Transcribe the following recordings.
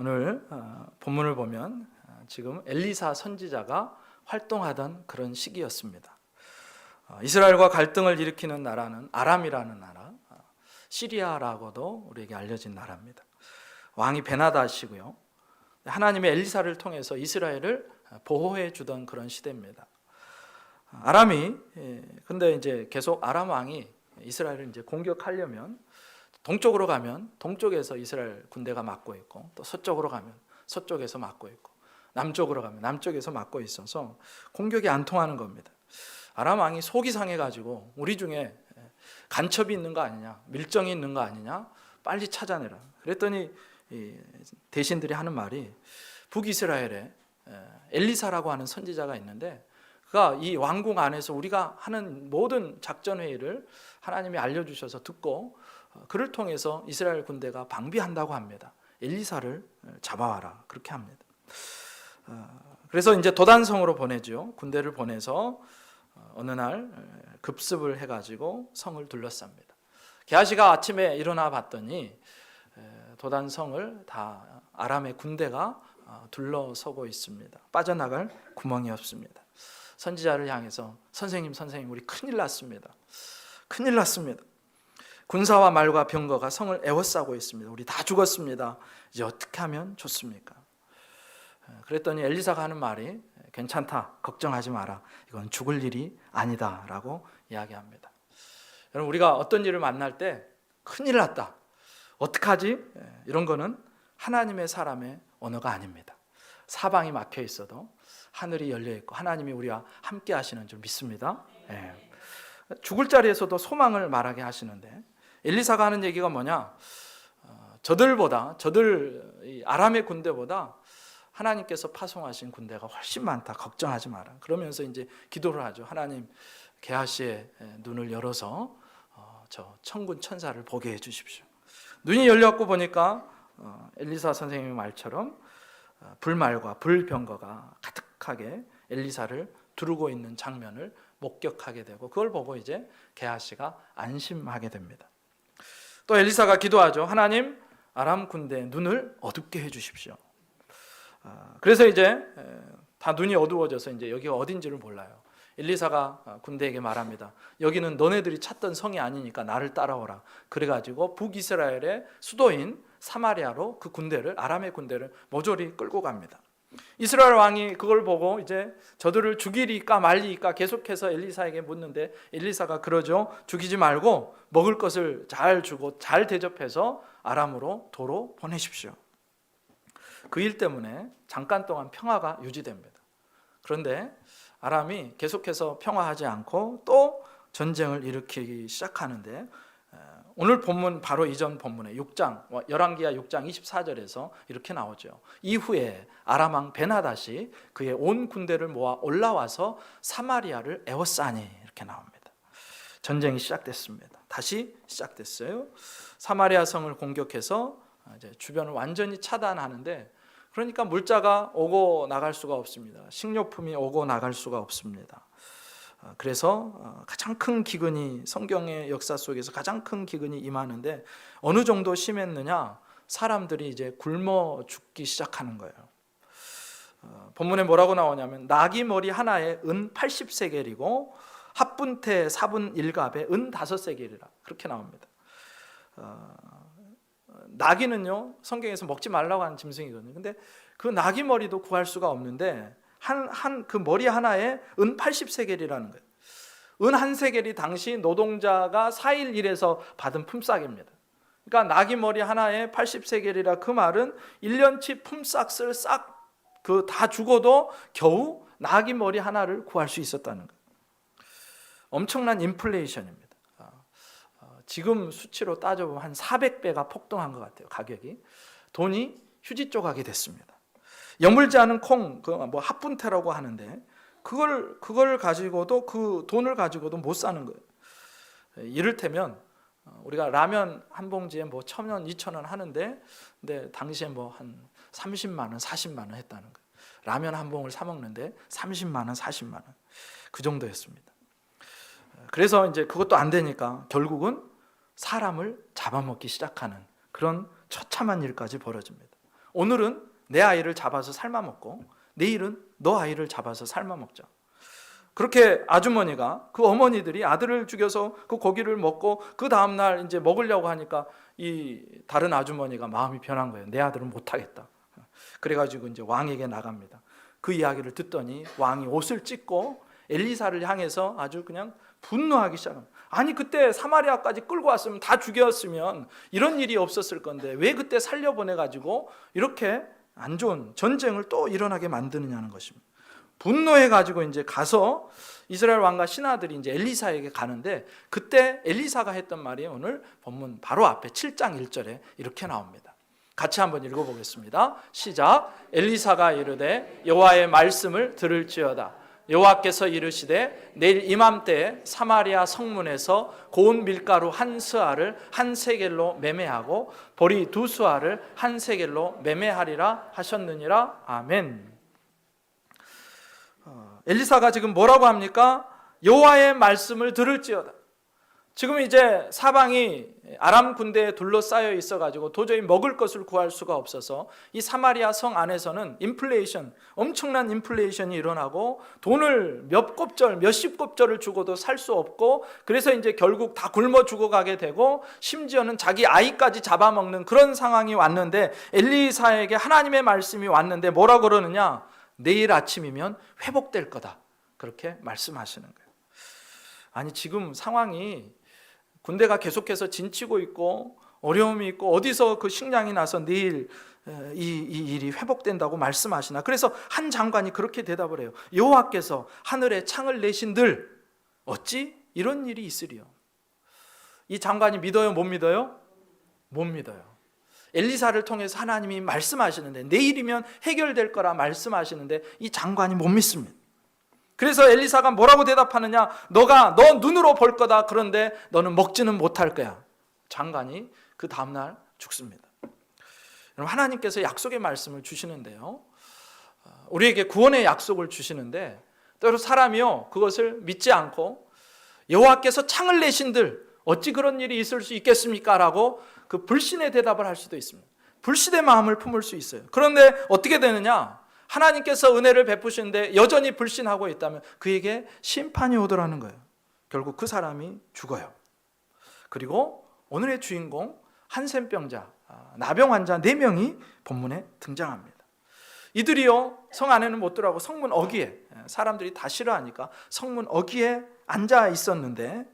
오늘 어, 본문을 보면 어, 지금 엘리사 선지자가 활동하던 그런 시기였습니다. 어, 이스라엘과 갈등을 일으키는 나라는 아람이라는 나라, 어, 시리아라고도 우리에게 알려진 나라입니다. 왕이 베나다시고요. 하나님의 엘리사를 통해서 이스라엘을 보호해 주던 그런 시대입니다. 아람이 예, 근데 이제 계속 아람 왕이 이스라엘을 이제 공격하려면 동쪽으로 가면 동쪽에서 이스라엘 군대가 막고 있고 또 서쪽으로 가면 서쪽에서 막고 있고 남쪽으로 가면 남쪽에서 막고 있어서 공격이 안 통하는 겁니다. 아람 왕이 속이 상해 가지고 우리 중에 간첩이 있는 거 아니냐, 밀정이 있는 거 아니냐, 빨리 찾아내라. 그랬더니 이 대신들이 하는 말이 북이스라엘에 엘리사라고 하는 선지자가 있는데 그가 이 왕궁 안에서 우리가 하는 모든 작전 회의를 하나님이 알려주셔서 듣고 어, 그를 통해서 이스라엘 군대가 방비한다고 합니다. 엘리사를 잡아와라 그렇게 합니다. 어, 그래서 이제 도단성으로 보내죠. 군대를 보내서 어, 어느 날 급습을 해가지고 성을 둘러쌉니다. 게하시가 아침에 일어나 봤더니 도단성을 다 아람의 군대가 둘러서고 있습니다. 빠져나갈 구멍이 없습니다. 선지자를 향해서 선생님 선생님 우리 큰일 났습니다. 큰일 났습니다. 군사와 말과 병거가 성을 에워싸고 있습니다. 우리 다 죽었습니다. 이제 어떻게 하면 좋습니까? 그랬더니 엘리사가 하는 말이 괜찮다. 걱정하지 마라. 이건 죽을 일이 아니다라고 이야기합니다. 여러분 우리가 어떤 일을 만날 때 큰일 났다. 어떡하지? 이런 거는 하나님의 사람의 언어가 아닙니다. 사방이 막혀 있어도 하늘이 열려 있고 하나님이 우리와 함께 하시는 줄 믿습니다. 예. 죽을 자리에서도 소망을 말하게 하시는데 엘리사가 하는 얘기가 뭐냐? 어, 저들보다 저들 아람의 군대보다 하나님께서 파송하신 군대가 훨씬 많다. 걱정하지 마라. 그러면서 이제 기도를 하죠. 하나님 게하시의 눈을 열어서 어, 저 천군 천사를 보게 해 주십시오. 눈이 열렸고 보니까 어, 엘리사 선생님의 말처럼 불말과 불병거가 가득하게 엘리사를 두르고 있는 장면을 목격하게 되고 그걸 보고 이제 게하시가 안심하게 됩니다. 또 엘리사가 기도하죠. 하나님 아람 군대 눈을 어둡게 해 주십시오. 그래서 이제 다 눈이 어두워져서 이제 여기가 어딘지를 몰라요. 엘리사가 군대에게 말합니다. 여기는 너네들이 찾던 성이 아니니까 나를 따라오라. 그래가지고 북이스라엘의 수도인 사마리아로 그 군대를 아람의 군대를 모조리 끌고 갑니다. 이스라엘 왕이 그걸 보고 이제 저들을 죽이리까 말리까 계속해서 엘리사에게 묻는데 엘리사가 그러죠. 죽이지 말고 먹을 것을 잘 주고 잘 대접해서 아람으로 도로 보내십시오. 그 일 때문에 잠깐 동안 평화가 유지됩니다. 그런데 아람이 계속해서 평화하지 않고 또 전쟁을 일으키기 시작하는데 오늘 본문 바로 이전 본문에 6장 열왕기하 6장 24절에서 이렇게 나오죠. 이후에 아람 왕 베나다시 그의 온 군대를 모아 올라와서 사마리아를 에워싸니 이렇게 나옵니다. 전쟁이 시작됐습니다. 다시 시작됐어요. 사마리아 성을 공격해서 이제 주변을 완전히 차단하는데 그러니까 물자가 오고 나갈 수가 없습니다. 식료품이 오고 나갈 수가 없습니다. 그래서 가장 큰 기근이 성경의 역사 속에서 가장 큰 기근이 임하는데 어느 정도 심했느냐? 사람들이 이제 굶어 죽기 시작하는 거예요. 본문에 뭐라고 나오냐면 나귀 머리 하나에 은 80세겔이고 합분태 4분 1갑에 은 5세겔이라 그렇게 나옵니다. 나귀는요 성경에서 먹지 말라고 하는 짐승이거든요. 근데 그 나귀 머리도 구할 수가 없는데 한 한 그 머리 하나에 은 80세겔이라는 거예요. 은 한 세겔이 당시 노동자가 4일 일해서 받은 품삯입니다. 그러니까 나귀 머리 하나에 80세겔이라 그 말은 1년치 품삯을 싹 그 다 죽어도 겨우 나귀 머리 하나를 구할 수 있었다는 거예요. 엄청난 인플레이션입니다. 지금 수치로 따져보면 한 400배가 폭등한 것 같아요. 가격이 돈이 휴지 조각이 됐습니다. 여물지 않은 콩, 그 뭐 합분태라고 하는데 그걸 그걸 가지고도 그 돈을 가지고도 못 사는 거예요. 이를테면 우리가 라면 한 봉지에 뭐 천 원, 이천 원 하는데 근데 당시에 뭐 한 30만 원, 40만 원 했다는 거예요. 라면 한 봉을 사 먹는데 30만 원, 40만 원. 그 정도였습니다. 그래서 이제 그것도 안 되니까 결국은 사람을 잡아먹기 시작하는 그런 처참한 일까지 벌어집니다. 오늘은 내 아이를 잡아서 삶아 먹고 내일은 너 아이를 잡아서 삶아 먹자. 그렇게 아주머니가 그 어머니들이 아들을 죽여서 그 고기를 먹고 그 다음 날 이제 먹으려고 하니까 이 다른 아주머니가 마음이 변한 거예요. 내 아들은 못 하겠다. 그래가지고 이제 왕에게 나갑니다. 그 이야기를 듣더니 왕이 옷을 찢고 엘리사를 향해서 아주 그냥 분노하기 시작합니다. 아니 그때 사마리아까지 끌고 왔으면 다 죽였으면 이런 일이 없었을 건데 왜 그때 살려보내 가지고 이렇게 안 좋은 전쟁을 또 일어나게 만드느냐는 것입니다. 분노해 가지고 이제 가서 이스라엘 왕과 신하들이 이제 엘리사에게 가는데 그때 엘리사가 했던 말이 오늘 본문 바로 앞에 7장 1절에 이렇게 나옵니다. 같이 한번 읽어 보겠습니다. 시작. 엘리사가 이르되 여호와의 말씀을 들을지어다. 여호와께서 이르시되 내일 이맘때 사마리아 성문에서 고운 밀가루 한 스아를 한 세겔로 매매하고 보리 두 스아를 한 세겔로 매매하리라 하셨느니라. 아멘. 어, 엘리사가 지금 뭐라고 합니까? 여호와의 말씀을 들을지어다. 지금 이제 사방이 아람 군대에 둘러싸여 있어 가지고 도저히 먹을 것을 구할 수가 없어서 이 사마리아 성 안에서는 인플레이션, 엄청난 인플레이션이 일어나고 돈을 몇 곱절, 몇십 곱절을 주고도 살 수 없고 그래서 이제 결국 다 굶어 죽어가게 되고 심지어는 자기 아이까지 잡아먹는 그런 상황이 왔는데 엘리사에게 하나님의 말씀이 왔는데 뭐라 그러느냐? 내일 아침이면 회복될 거다. 그렇게 말씀하시는 거예요. 아니 지금 상황이 군대가 계속해서 진치고 있고 어려움이 있고 어디서 그 식량이 나서 내일 에, 이, 이 일이 회복된다고 말씀하시나? 그래서 한 장관이 그렇게 대답을 해요. 여호와께서 하늘에 창을 내신들 어찌 이런 일이 있으리요? 이 장관이 믿어요? 못 믿어요? 못 믿어요. 엘리사를 통해서 하나님이 말씀하시는데 내일이면 해결될 거라 말씀하시는데 이 장관이 못 믿습니다 그래서 엘리사가 뭐라고 대답하느냐? 너가 너 눈으로 볼 거다. 그런데 너는 먹지는 못할 거야. 장관이 그 다음 날 죽습니다. 여러분 하나님께서 약속의 말씀을 주시는데요. 어, 우리에게 구원의 약속을 주시는데 때로 사람이요 그것을 믿지 않고 여호와께서 창을 내신들 어찌 그런 일이 있을 수 있겠습니까라고 그 불신의 대답을 할 수도 있습니다. 불신의 마음을 품을 수 있어요. 그런데 어떻게 되느냐? 하나님께서 은혜를 베푸시는데 여전히 불신하고 있다면 그에게 심판이 오더라는 거예요. 결국 그 사람이 죽어요. 그리고 오늘의 주인공 한센병자, 아, 나병 환자 4명이 본문에 등장합니다. 이들이요 성 안에는 못 들어가고 성문 어귀에 사람들이 다 싫어하니까 성문 어귀에 앉아 있었는데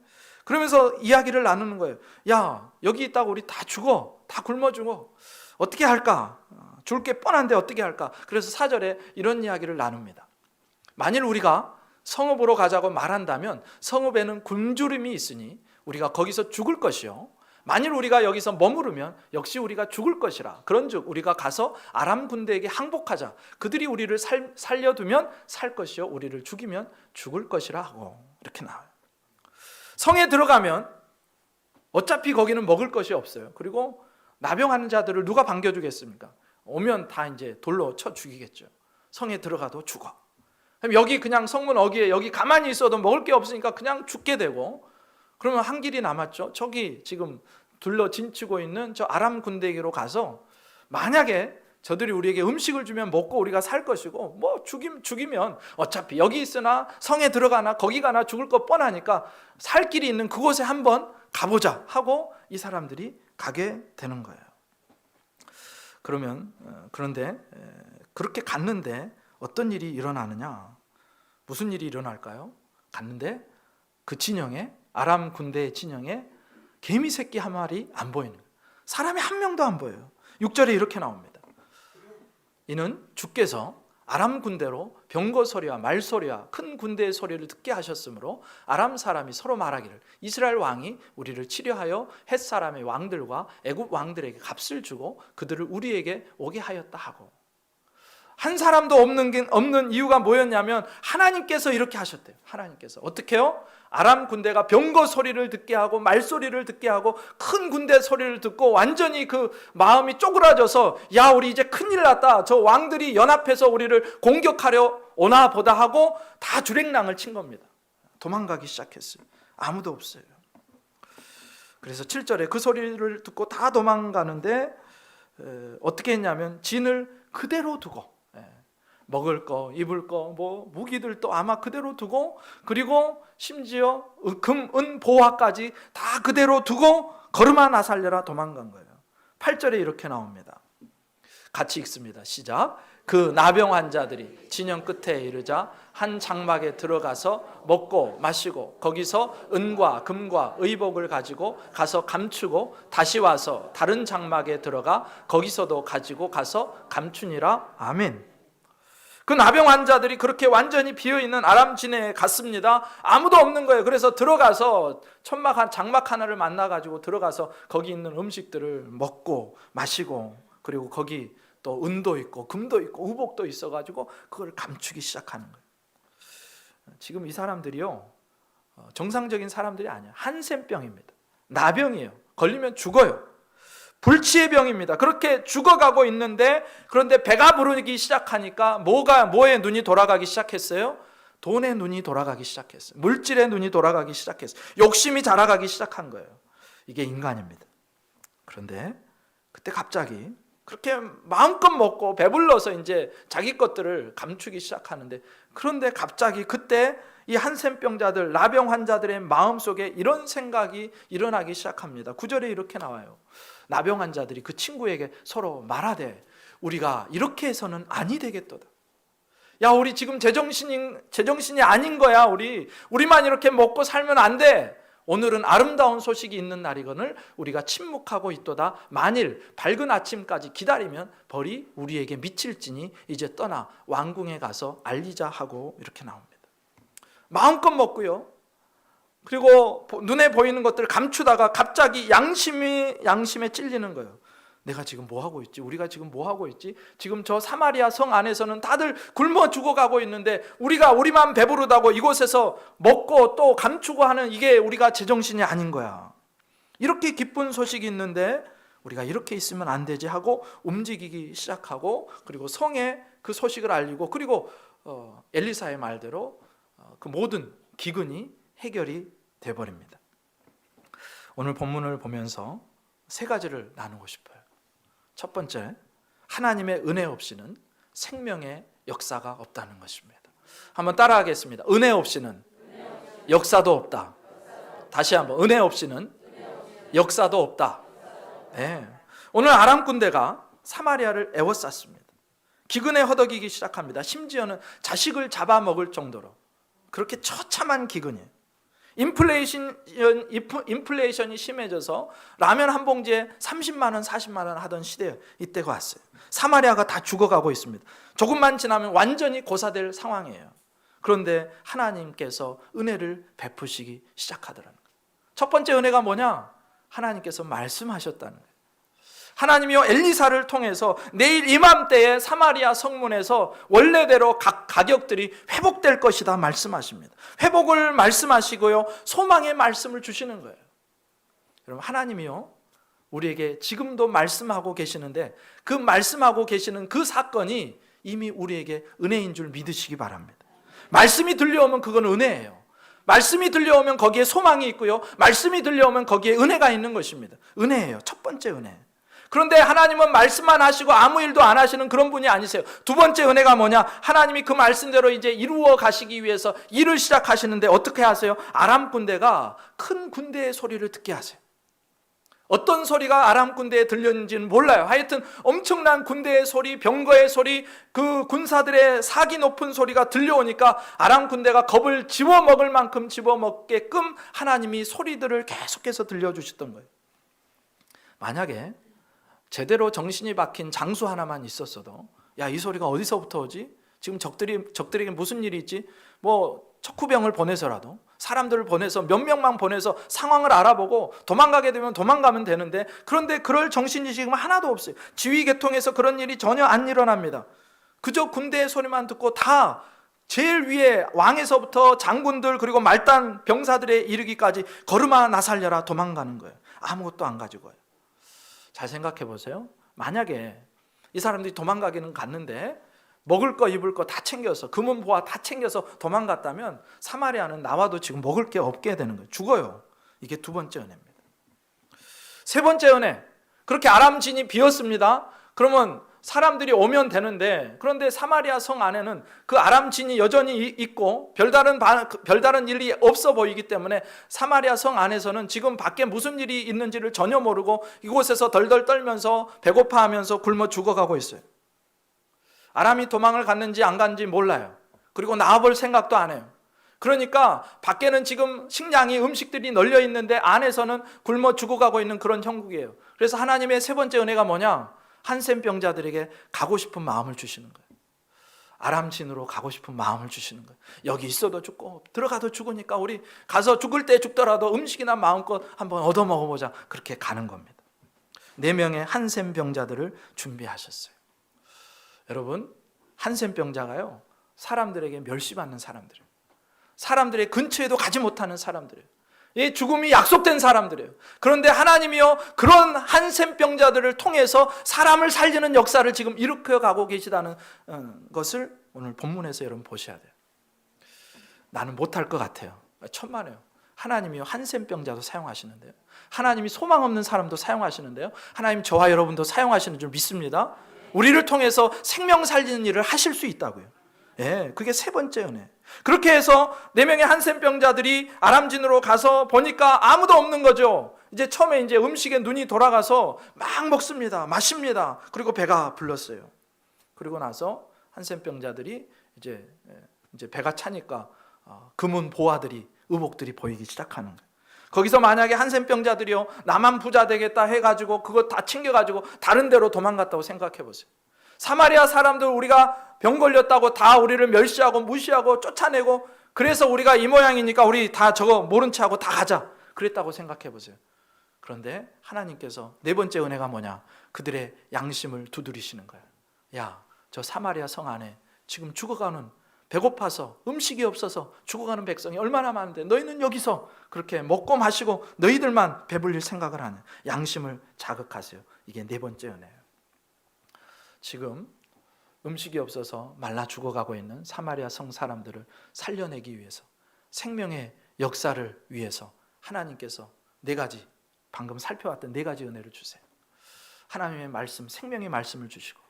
그러면서 이야기를 나누는 거예요. 야 여기 있다고 우리 다 죽어, 다 굶어 죽어. 어떻게 할까? 죽을 게 뻔한데 어떻게 할까? 그래서 사절에 이런 이야기를 나눕니다. 만일 우리가 성읍으로 가자고 말한다면 성읍에는 굶주림이 있으니 우리가 거기서 죽을 것이요. 만일 우리가 여기서 머무르면 역시 우리가 죽을 것이라. 그런즉 우리가 가서 아람 군대에게 항복하자. 그들이 우리를 살, 살려두면 살 것이요. 우리를 죽이면 죽을 것이라 하고 이렇게 나와요. 성에 들어가면 어차피 거기는 먹을 것이 없어요. 그리고 나병하는 자들을 누가 반겨주겠습니까? 오면 다 이제 돌로 쳐 죽이겠죠. 성에 들어가도 죽어. 그럼 여기 그냥 성문 어귀에 여기 가만히 있어도 먹을 게 없으니까 그냥 죽게 되고 그러면 한 길이 남았죠. 저기 지금 둘러 진치고 있는 저 아람 군대에게로 가서 만약에 저들이 우리에게 음식을 주면 먹고 우리가 살 것이고 뭐 죽임 죽이면 어차피 여기 있으나 성에 들어가나 거기 가나 죽을 것 뻔하니까 살 길이 있는 그곳에 한번 가보자 하고 이 사람들이 가게 되는 거예요. 그러면 어, 그런데 그렇게 갔는데 어떤 일이 일어나느냐? 무슨 일이 일어날까요? 갔는데 그 진영에 아람 군대의 진영에 개미 새끼 한 마리 안 보이는. 사람이 한 명도 안 보여요. 6절에 이렇게 나옵니다. 이는 주께서 아람 군대로 병거 소리와 말 소리와 큰 군대의 소리를 듣게 하셨으므로 아람 사람이 서로 말하기를 이스라엘 왕이 우리를 치료하여 헷 사람의 왕들과 애굽 왕들에게 값을 주고 그들을 우리에게 오게 하였다 하고 한 사람도 없는 게 없는 이유가 뭐였냐면 하나님께서 이렇게 하셨대요. 하나님께서 어떻게요? 아람 군대가 병거 소리를 듣게 하고 말 소리를 듣게 하고 큰 군대 소리를 듣고 완전히 그 마음이 쪼그라져서 야 우리 이제 큰일 났다. 저 왕들이 연합해서 우리를 공격하려 오나 보다 하고 다 주랭랑을 친 겁니다. 도망가기 시작했어요. 아무도 없어요. 그래서 7절에 그 소리를 듣고 다 도망가는데 에, 어떻게 했냐면 진을 그대로 두고 예, 먹을 거, 입을 거, 뭐 무기들도 아마 그대로 두고 그리고 심지어 금, 은, 보화까지 다 그대로 두고 걸음아 나살려라 도망간 거예요. 8절에 이렇게 나옵니다. 같이 읽습니다. 시작. 그 나병 환자들이 진영 끝에 이르자 한 장막에 들어가서 먹고 마시고 거기서 은과 금과 의복을 가지고 가서 감추고 다시 와서 다른 장막에 들어가 거기서도 가지고 가서 감추니라. 아멘. 그 나병 환자들이 그렇게 완전히 비어 있는 아람 진해에 갔습니다. 아무도 없는 거예요. 그래서 들어가서 천막 한 장막 하나를 만나 가지고 들어가서 거기 있는 음식들을 먹고 마시고 그리고 거기 또 은도 있고 금도 있고 의복도 있어 가지고 그걸 감추기 시작하는 거예요. 지금 이 사람들이요. 어, 정상적인 사람들이 아니야. 한센병입니다. 나병이에요. 걸리면 죽어요. 불치의 병입니다. 그렇게 죽어가고 있는데 그런데 배가 부르기 시작하니까 뭐가 뭐에 눈이 돌아가기 시작했어요? 돈에 눈이 돌아가기 시작했어요. 물질에 눈이 돌아가기 시작했어요. 욕심이 자라가기 시작한 거예요. 이게 인간입니다. 그런데 그때 갑자기 그렇게 마음껏 먹고 배불러서 이제 자기 것들을 감추기 시작하는데 그런데 갑자기 그때 이 한센병자들 나병 환자들의 마음 속에 이런 생각이 일어나기 시작합니다. 구절에 이렇게 나와요. 나병 환자들이 그 친구에게 서로 말하되 우리가 이렇게 해서는 아니 되겠도다. 야, 우리 지금 제정신이 제정신이 아닌 거야. 우리 우리만 이렇게 먹고 살면 안 돼. 오늘은 아름다운 소식이 있는 날이거늘 우리가 침묵하고 있도다. 만일 밝은 아침까지 기다리면 벌이 우리에게 미칠지니 이제 떠나 왕궁에 가서 알리자 하고 이렇게 나옵니다. 마음껏 먹고요. 그리고 보- 눈에 보이는 것들을 감추다가 갑자기 양심이 양심에 찔리는 거예요. 내가 지금 뭐 하고 있지? 우리가 지금 뭐 하고 있지? 지금 저 사마리아 성 안에서는 다들 굶어 죽어가고 있는데 우리가 우리만 배부르다고 이곳에서 먹고 또 감추고 하는 이게 우리가 제정신이 아닌 거야. 이렇게 기쁜 소식이 있는데 우리가 이렇게 있으면 안 되지 하고 움직이기 시작하고 그리고 성에 그 소식을 알리고 그리고 어, 엘리사의 말대로 어, 그 모든 기근이 해결이 돼 버립니다. 오늘 본문을 보면서 세 가지를 나누고 싶어요. 첫 번째, 하나님의 은혜 없이는 생명의 역사가 없다는 것입니다. 한번 따라하겠습니다. 은혜 없이는 역사도 없다. 다시 한번 은혜 없이는 역사도 없다. 네. 오늘 아람 군대가 사마리아를 애워쌌습니다. 기근에 허덕이기 시작합니다. 심지어는 자식을 잡아먹을 정도로 그렇게 처참한 기근이에요. 인플레이션 인플레이션이 심해져서 라면 한 봉지에 30만 원, 40만 원 하던 시대 이때가 왔어요. 사마리아가 다 죽어가고 있습니다. 조금만 지나면 완전히 고사될 상황이에요. 그런데 하나님께서 은혜를 베푸시기 시작하더라는 거예요. 첫 번째 은혜가 뭐냐? 하나님께서 말씀하셨다는 거예요. 하나님이요 엘리사를 통해서 내일 이맘때에 사마리아 성문에서 원래대로 각 가격들이 회복될 것이다 말씀하십니다. 회복을 말씀하시고요 소망의 말씀을 주시는 거예요. 여러분 하나님이요 우리에게 지금도 말씀하고 계시는데 그 말씀하고 계시는 그 사건이 이미 우리에게 은혜인 줄 믿으시기 바랍니다. 말씀이 들려오면 그건 은혜예요. 말씀이 들려오면 거기에 소망이 있고요. 말씀이 들려오면 거기에 은혜가 있는 것입니다. 은혜예요. 첫 번째 은혜. 그런데 하나님은 말씀만 하시고 아무 일도 안 하시는 그런 분이 아니세요. 두 번째 은혜가 뭐냐? 하나님이 그 말씀대로 이제 이루어 가시기 위해서 일을 시작하시는데 어떻게 하세요? 아람 군대가 큰 군대의 소리를 듣게 하세요. 어떤 소리가 아람 군대에 들렸는지는 몰라요. 하여튼 엄청난 군대의 소리, 병거의 소리, 그 군사들의 사기 높은 소리가 들려오니까 아람 군대가 겁을 집어먹을 만큼 집어먹게끔 하나님이 소리들을 계속해서 들려주셨던 거예요. 만약에 제대로 정신이 박힌 장수 하나만 있었어도 야 이 소리가 어디서부터 오지? 지금 적들이 적들에게 무슨 일이 있지? 뭐 척후병을 보내서라도 사람들을 보내서 몇 명만 보내서 상황을 알아보고 도망가게 되면 도망가면 되는데 그런데 그럴 정신이 지금 하나도 없어요. 지휘 계통에서 그런 일이 전혀 안 일어납니다. 그저 군대의 소리만 듣고 다 제일 위에 왕에서부터 장군들 그리고 말단 병사들에 이르기까지 걸음아 나살려라 도망가는 거예요. 아무것도 안 가지고요. 잘 생각해 보세요. 만약에 이 사람들이 도망가기는 갔는데 먹을 거 입을 거 다 챙겨서 금은 보화 다 챙겨서 도망갔다면 사마리아는 나와도 지금 먹을 게 없게 되는 거예요. 죽어요. 이게 두 번째 은혜입니다. 세 번째 은혜. 그렇게 아람 진이 비었습니다. 그러면 사람들이 오면 되는데 그런데 사마리아 성 안에는 그 아람진이 여전히 이- 있고 별다른 바- 그 별다른 일이 없어 보이기 때문에 사마리아 성 안에서는 지금 밖에 무슨 일이 있는지를 전혀 모르고 이곳에서 덜덜 떨면서 배고파하면서 굶어 죽어가고 있어요. 아람이 도망을 갔는지 안 갔는지 몰라요. 그리고 나와볼 생각도 안 해요. 그러니까 밖에는 지금 식량이 음식들이 널려 있는데 안에서는 굶어 죽어가고 있는 그런 형국이에요. 그래서 하나님의 세 번째 은혜가 뭐냐? 한센병자들에게 가고 싶은 마음을 주시는 거예요. 아람진으로 가고 싶은 마음을 주시는 거예요. 여기 있어도 죽고 들어가도 죽으니까 우리 가서 죽을 때 죽더라도 음식이나 마음껏 한번 얻어 먹어보자. 그렇게 가는 겁니다. 네 명의 한센병자들을 준비하셨어요. 여러분 한센병자가요 사람들에게 멸시받는 사람들이에요. 사람들의 근처에도 가지 못하는 사람들 이 죽음이 약속된 사람들이에요. 그런데 하나님이요 그런 한센병자들을 통해서 사람을 살리는 역사를 지금 일으켜 가고 계시다는 어, 것을 오늘 본문에서 여러분 보셔야 돼요. 나는 못할 것 같아요. 천만에요. 하나님이요 한센병자도 사용하시는데요. 하나님이 소망 없는 사람도 사용하시는데요. 하나님 저와 여러분도 사용하시는 줄 믿습니다. 우리를 통해서 생명 살리는 일을 하실 수 있다고요. 예, 그게 세 번째 은혜. 그렇게 해서 네 명의 한센병자들이 아람진으로 가서 보니까 아무도 없는 거죠. 이제 처음에 이제 음식에 눈이 돌아가서 막 먹습니다. 마십니다. 그리고 배가 불렀어요. 그리고 나서 한센병자들이 이제 예, 이제 배가 차니까 어, 금은 보화들이 의복들이 보이기 시작하는 거예요. 거기서 만약에 한센병자들이요 나만 부자 되겠다 해가지고 그거 다 챙겨가지고 다른 데로 도망갔다고 생각해 보세요. 사마리아 사람들 우리가 병 걸렸다고 다 우리를 멸시하고 무시하고 쫓아내고 그래서 우리가 이 모양이니까 우리 다 저거 모른 체 하고 다 가자 그랬다고 생각해 보세요. 그런데 하나님께서 네 번째 은혜가 뭐냐? 그들의 양심을 두드리시는 거예요. 야, 저 사마리아 성 안에 지금 죽어가는 배고파서 음식이 없어서 죽어가는 백성이 얼마나 많은데 너희는 여기서 그렇게 먹고 마시고 너희들만 배불릴 생각을 하는 양심을 자극하세요. 이게 네 번째 은혜예요. 지금 음식이 없어서 말라 죽어가고 있는 사마리아 성 사람들을 살려내기 위해서 생명의 역사를 위해서 하나님께서 네 가지 방금 살펴왔던 네 가지 은혜를 주세요. 하나님의 말씀, 생명의 말씀을 주시고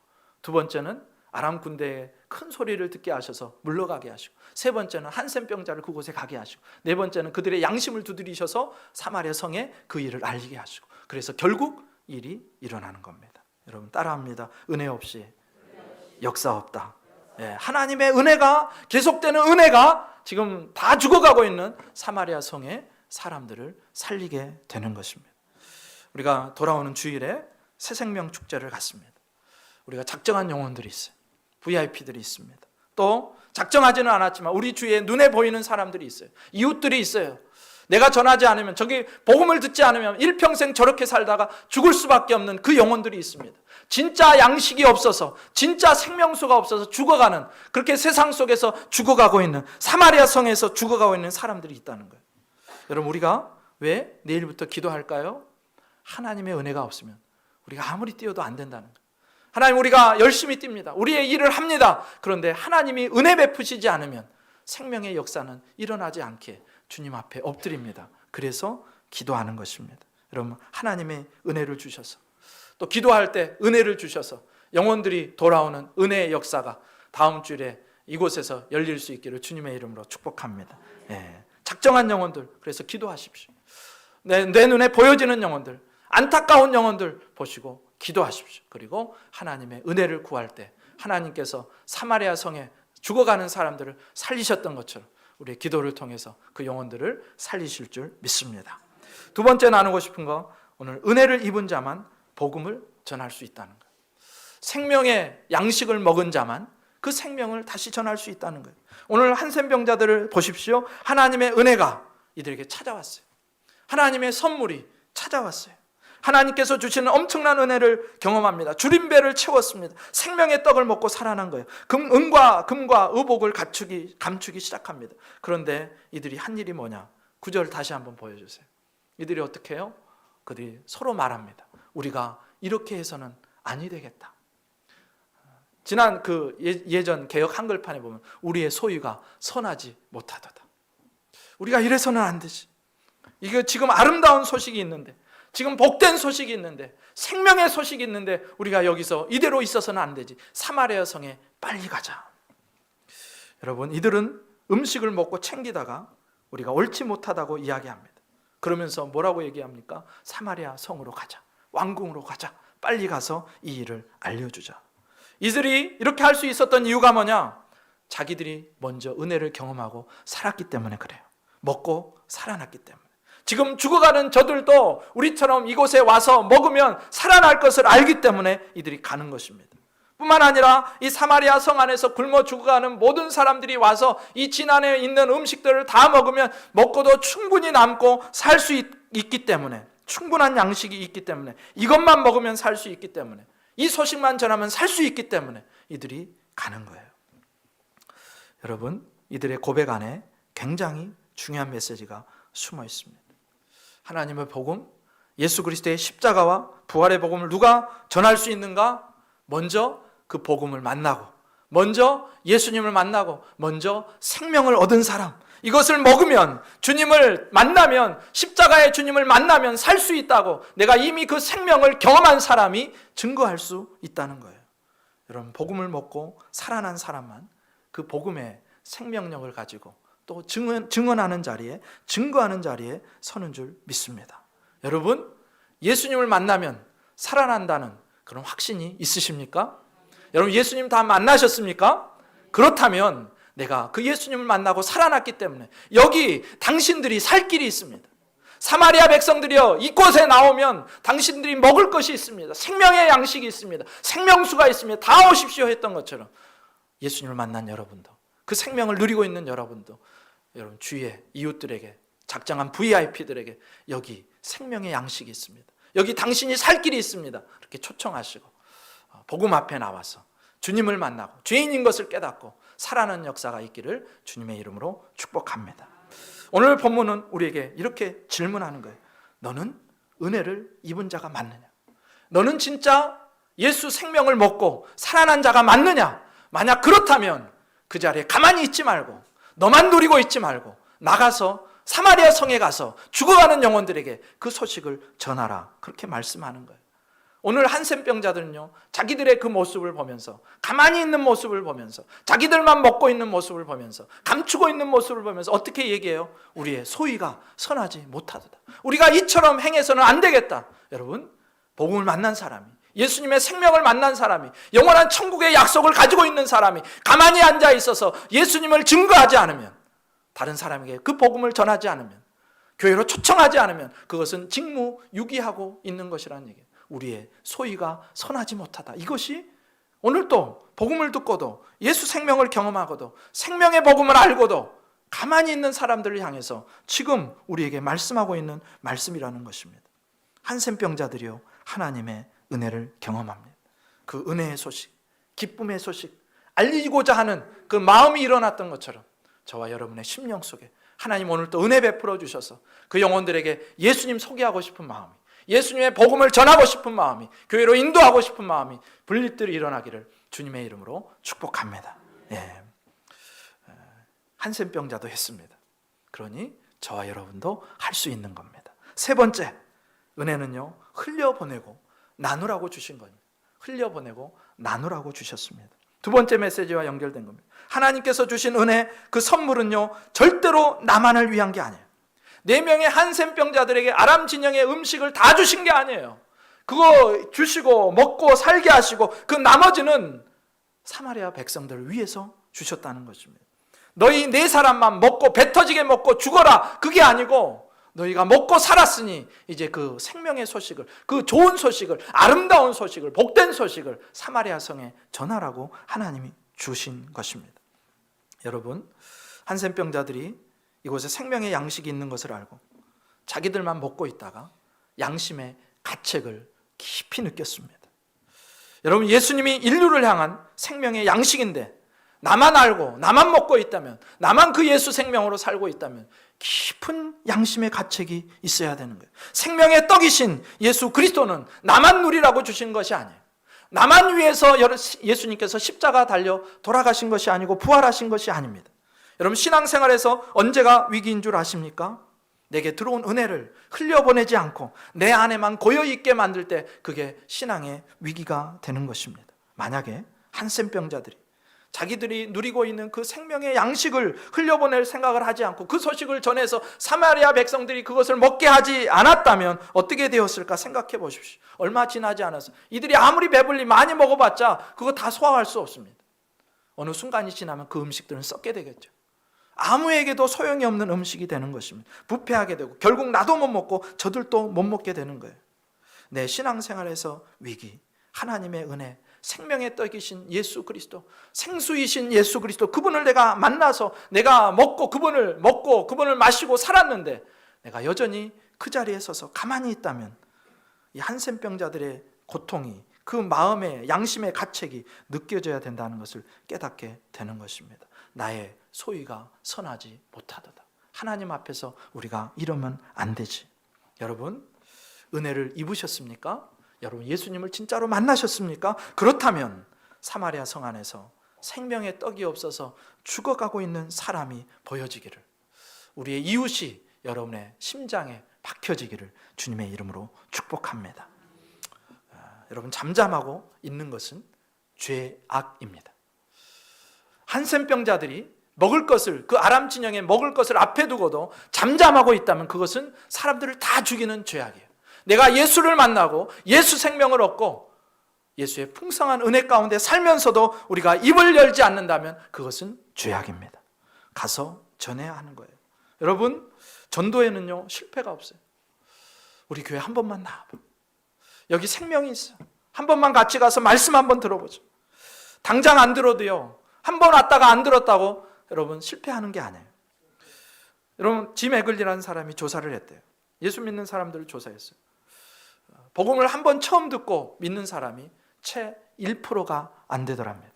두 번째는 아람 군대에 큰 소리를 듣게 하셔서 물러가게 하시고 세 번째는 한센병자를 그곳에 가게 하시고 네 번째는 그들의 양심을 두드리셔서 사마리아 성에 그 일을 알리게 하시고 그래서 결국 일이 일어나는 겁니다. 여러분 따라합니다. 은혜 없이 역사 없다. 예, 하나님의 은혜가 계속되는 은혜가 지금 다 죽어가고 있는 사마리아 성의 사람들을 살리게 되는 것입니다. 우리가 돌아오는 주일에 새 생명 축제를 갔습니다. 우리가 작정한 영혼들이 있어요. VIP들이 있습니다. 또 작정하지는 않았지만 우리 주위에 눈에 보이는 사람들이 있어요. 이웃들이 있어요. 내가 전하지 않으면 저기 복음을 듣지 않으면 일평생 저렇게 살다가 죽을 수밖에 없는 그 영혼들이 있습니다. 진짜 양식이 없어서 진짜 생명수가 없어서 죽어가는 그렇게 세상 속에서 죽어가고 있는 사마리아 성에서 죽어가고 있는 사람들이 있다는 거예요. 여러분 우리가 왜 내일부터 기도할까요? 하나님의 은혜가 없으면 우리가 아무리 뛰어도 안 된다는 거예요. 하나님 우리가 열심히 뜁니다. 우리의 일을 합니다. 그런데 하나님이 은혜 베푸시지 않으면 생명의 역사는 일어나지 않게 주님 앞에 엎드립니다. 그래서 기도하는 것입니다. 여러분 하나님의 은혜를 주셔서 또 기도할 때 은혜를 주셔서 영혼들이 돌아오는 은혜의 역사가 다음 주에 이곳에서 열릴 수 있기를 주님의 이름으로 축복합니다. 예. 작정한 영혼들 그래서 기도하십시오. 내, 내 눈에 보여지는 영혼들 안타까운 영혼들 보시고 기도하십시오. 그리고 하나님의 은혜를 구할 때 하나님께서 사마리아 성에 죽어가는 사람들을 살리셨던 것처럼 우리의 기도를 통해서 그 영혼들을 살리실 줄 믿습니다. 두 번째 나누고 싶은 거 오늘 은혜를 입은 자만 복음을 전할 수 있다는 거예요. 생명의 양식을 먹은 자만 그 생명을 다시 전할 수 있다는 거예요. 오늘 한센병자들을 보십시오. 하나님의 은혜가 이들에게 찾아왔어요. 하나님의 선물이 찾아왔어요. 하나님께서 주시는 엄청난 은혜를 경험합니다. 주림배를 채웠습니다. 생명의 떡을 먹고 살아난 거예요. 금, 은과 금과 의복을 갖추기, 감추기 시작합니다. 그런데 이들이 한 일이 뭐냐? 구절 다시 한번 보여주세요. 이들이 어떻게 해요? 그들이 서로 말합니다. 우리가 이렇게 해서는 아니 되겠다. 지난 그 예- 예전 개혁 한글판에 보면 우리의 소유가 선하지 못하도다. 우리가 이래서는 안 되지. 이거 지금 아름다운 소식이 있는데 지금 복된 소식이 있는데 생명의 소식이 있는데 우리가 여기서 이대로 있어서는 안 되지. 사마리아 성에 빨리 가자. 여러분, 이들은 음식을 먹고 챙기다가 우리가 옳지 못하다고 이야기합니다. 그러면서 뭐라고 얘기합니까? 사마리아 성으로 가자. 왕궁으로 가자. 빨리 가서 이 일을 알려주자. 이들이 이렇게 할 수 있었던 이유가 뭐냐? 자기들이 먼저 은혜를 경험하고 살았기 때문에 그래요. 먹고 살아났기 때문에. 지금 죽어가는 저들도 우리처럼 이곳에 와서 먹으면 살아날 것을 알기 때문에 이들이 가는 것입니다. 뿐만 아니라 이 사마리아 성 안에서 굶어 죽어가는 모든 사람들이 와서 이 진안에 있는 음식들을 다 먹으면 먹고도 충분히 남고 살 수 있기 때문에 충분한 양식이 있기 때문에 이것만 먹으면 살 수 있기 때문에 이 소식만 전하면 살 수 있기 때문에 이들이 가는 거예요. 여러분, 이들의 고백 안에 굉장히 중요한 메시지가 숨어 있습니다. 하나님의 복음, 예수 그리스도의 십자가와 부활의 복음을 누가 전할 수 있는가? 먼저 그 복음을 만나고, 먼저 예수님을 만나고, 먼저 생명을 얻은 사람. 이것을 먹으면, 주님을 만나면, 십자가의 주님을 만나면 살 수 있다고 내가 이미 그 생명을 경험한 사람이 증거할 수 있다는 거예요. 여러분, 복음을 먹고 살아난 사람만 그 복음의 생명력을 가지고 또 증언, 증언하는 자리에 증거하는 자리에 서는 줄 믿습니다. 여러분 예수님을 만나면 살아난다는 그런 확신이 있으십니까? 여러분 예수님 다 만나셨습니까? 그렇다면 내가 그 예수님을 만나고 살아났기 때문에 여기 당신들이 살 길이 있습니다. 사마리아 백성들이여 이곳에 나오면 당신들이 먹을 것이 있습니다. 생명의 양식이 있습니다. 생명수가 있습니다. 다 오십시오 했던 것처럼 예수님을 만난 여러분도 그 생명을 누리고 있는 여러분도 여러분 주위의 이웃들에게 작정한 VIP들에게 여기 생명의 양식이 있습니다. 여기 당신이 살 길이 있습니다. 이렇게 초청하시고 어, 복음 앞에 나와서 주님을 만나고 죄인인 것을 깨닫고 살아나는 역사가 있기를 주님의 이름으로 축복합니다. 오늘 본문은 우리에게 이렇게 질문하는 거예요. 너는 은혜를 입은 자가 맞느냐? 너는 진짜 예수 생명을 먹고 살아난 자가 맞느냐? 만약 그렇다면 그 자리에 가만히 있지 말고 너만 누리고 있지 말고 나가서 사마리아 성에 가서 죽어가는 영혼들에게 그 소식을 전하라. 그렇게 말씀하는 거예요. 오늘 한센병자들은요, 자기들의 그 모습을 보면서, 가만히 있는 모습을 보면서, 자기들만 먹고 있는 모습을 보면서, 감추고 있는 모습을 보면서 어떻게 얘기해요? 우리의 소위가 선하지 못하도다. 우리가 이처럼 행해서는 안 되겠다. 여러분, 복음을 만난 사람이, 예수님의 생명을 만난 사람이, 영원한 천국의 약속을 가지고 있는 사람이 가만히 앉아 있어서 예수님을 증거하지 않으면, 다른 사람에게 그 복음을 전하지 않으면, 교회로 초청하지 않으면 그것은 직무 유기하고 있는 것이라는 얘기예요. 우리의 소위가 선하지 못하다. 이것이 오늘도 복음을 듣고도 예수 생명을 경험하고도 생명의 복음을 알고도 가만히 있는 사람들을 향해서 지금 우리에게 말씀하고 있는 말씀이라는 것입니다. 한센병자들이요 하나님의 은혜를 경험합니다. 그 은혜의 소식, 기쁨의 소식 알리고자 하는 그 마음이 일어났던 것처럼 저와 여러분의 심령 속에 하나님 오늘 또 은혜 베풀어 주셔서 그 영혼들에게 예수님 소개하고 싶은 마음이 예수님의 복음을 전하고 싶은 마음이 교회로 인도하고 싶은 마음이 분립들이 일어나기를 주님의 이름으로 축복합니다. 예. 한센병자도 했습니다. 그러니 저와 여러분도 할 수 있는 겁니다. 세 번째 은혜는요 흘려보내고 나누라고 주신 겁니다. 흘려보내고 나누라고 주셨습니다. 두 번째 메시지와 연결된 겁니다. 하나님께서 주신 은혜 그 선물은요 절대로 나만을 위한 게 아니에요. 네 명의 한센병자들에게 아람 진영의 음식을 다 주신 게 아니에요. 그거 주시고 먹고 살게 하시고 그 나머지는 사마리아 백성들을 위해서 주셨다는 것입니다. 너희 네 사람만 먹고 배 터지게 먹고 죽어라 그게 아니고 너희가 먹고 살았으니 이제 그 생명의 소식을 그 좋은 소식을 아름다운 소식을 복된 소식을 사마리아 성에 전하라고 하나님이 주신 것입니다. 여러분 한센병자들이 이곳에 생명의 양식이 있는 것을 알고 자기들만 먹고 있다가 양심의 가책을 깊이 느꼈습니다. 여러분 예수님이 인류를 향한 생명의 양식인데 나만 알고 나만 먹고 있다면 나만 그 예수 생명으로 살고 있다면 깊은 양심의 가책이 있어야 되는 거예요. 생명의 떡이신 예수 그리스도는 나만 누리라고 주신 것이 아니에요. 나만 위해서 예수님께서 십자가 달려 돌아가신 것이 아니고 부활하신 것이 아닙니다. 여러분 신앙생활에서 언제가 위기인 줄 아십니까? 내게 들어온 은혜를 흘려보내지 않고 내 안에만 고여 있게 만들 때 그게 신앙의 위기가 되는 것입니다. 만약에 한센병자들이 자기들이 누리고 있는 그 생명의 양식을 흘려보낼 생각을 하지 않고 그 소식을 전해서 사마리아 백성들이 그것을 먹게 하지 않았다면 어떻게 되었을까 생각해 보십시오. 얼마 지나지 않아서 이들이 아무리 배불리 많이 먹어봤자 그거 다 소화할 수 없습니다. 어느 순간이 지나면 그 음식들은 썩게 되겠죠. 아무에게도 소용이 없는 음식이 되는 것입니다. 부패하게 되고 결국 나도 못 먹고 저들도 못 먹게 되는 거예요. 내 신앙생활에서 위기, 하나님의 은혜, 생명의 떡이신 예수 그리스도, 생수이신 예수 그리스도 그분을 내가 만나서 내가 먹고 그분을 먹고 그분을 마시고 살았는데 내가 여전히 그 자리에 서서 가만히 있다면 이 한센병자들의 고통이 그 마음의 양심의 가책이 느껴져야 된다는 것을 깨닫게 되는 것입니다. 나의 소위가 선하지 못하도다. 하나님 앞에서 우리가 이러면 안 되지. 여러분, 은혜를 입으셨습니까? 여러분, 예수님을 진짜로 만나셨습니까? 그렇다면 사마리아 성 안에서 생명의 떡이 없어서 죽어가고 있는 사람이 보여지기를 우리의 이웃이 여러분의 심장에 박혀지기를 주님의 이름으로 축복합니다. 아, 여러분 잠잠하고 있는 것은 죄악입니다. 한센병자들이 먹을 것을 그 아람 진영에 먹을 것을 앞에 두고도 잠잠하고 있다면 그것은 사람들을 다 죽이는 죄악이에요. 내가 예수를 만나고 예수 생명을 얻고 예수의 풍성한 은혜 가운데 살면서도 우리가 입을 열지 않는다면 그것은 죄악입니다. 가서 전해야 하는 거예요. 여러분, 전도에는요, 실패가 없어요. 우리 교회 한 번만 나와봐. 여기 생명이 있어. 한 번만 같이 가서 말씀 한 번 들어보죠. 당장 안 들어도요, 한 번 왔다가 안 들었다고 여러분 실패하는 게 아니에요. 여러분, 짐 에글리라는 사람이 조사를 했대요. 예수 믿는 사람들을 조사했어요. 복음을 한 번 처음 듣고 믿는 사람이 채 1%가 안 되더랍니다.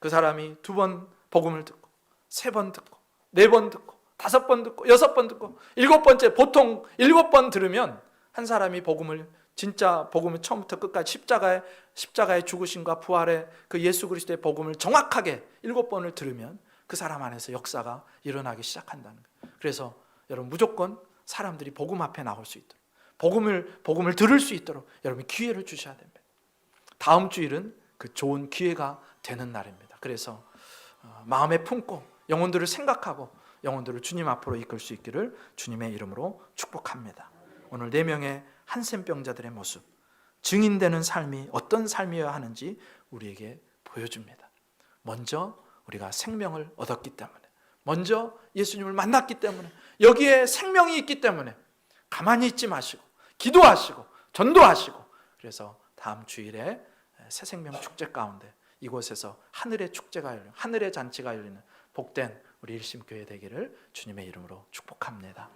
그 사람이 두 번 복음을 듣고 세 번 듣고 네 번 듣고 다섯 번 듣고 여섯 번 듣고 일곱 번째 보통 일곱 번 들으면 한 사람이 복음을 진짜 복음을 처음부터 끝까지 십자가의 십자가의 죽으심과 부활의 그 예수 그리스도의 복음을 정확하게 일곱 번을 들으면 그 사람 안에서 역사가 일어나기 시작한다는 거예요. 그래서 여러분 무조건 사람들이 복음 앞에 나올 수 있도록 복음을 복음을 들을 수 있도록 여러분 기회를 주셔야 됩니다. 다음 주일은 그 좋은 기회가 되는 날입니다. 그래서 어, 마음에 품고 영혼들을 생각하고 영혼들을 주님 앞으로 이끌 수 있기를 주님의 이름으로 축복합니다. 오늘 네 명의 한센병자들의 모습, 증인되는 삶이 어떤 삶이어야 하는지 우리에게 보여줍니다. 먼저 우리가 생명을 얻었기 때문에, 먼저 예수님을 만났기 때문에, 여기에 생명이 있기 때문에 가만히 있지 마시고 기도하시고 전도하시고 그래서 다음 주일에 새 생명 축제 가운데 이곳에서 하늘의 축제가 열리는 하늘의 잔치가 열리는 복된 우리 일심교회 되기를 주님의 이름으로 축복합니다.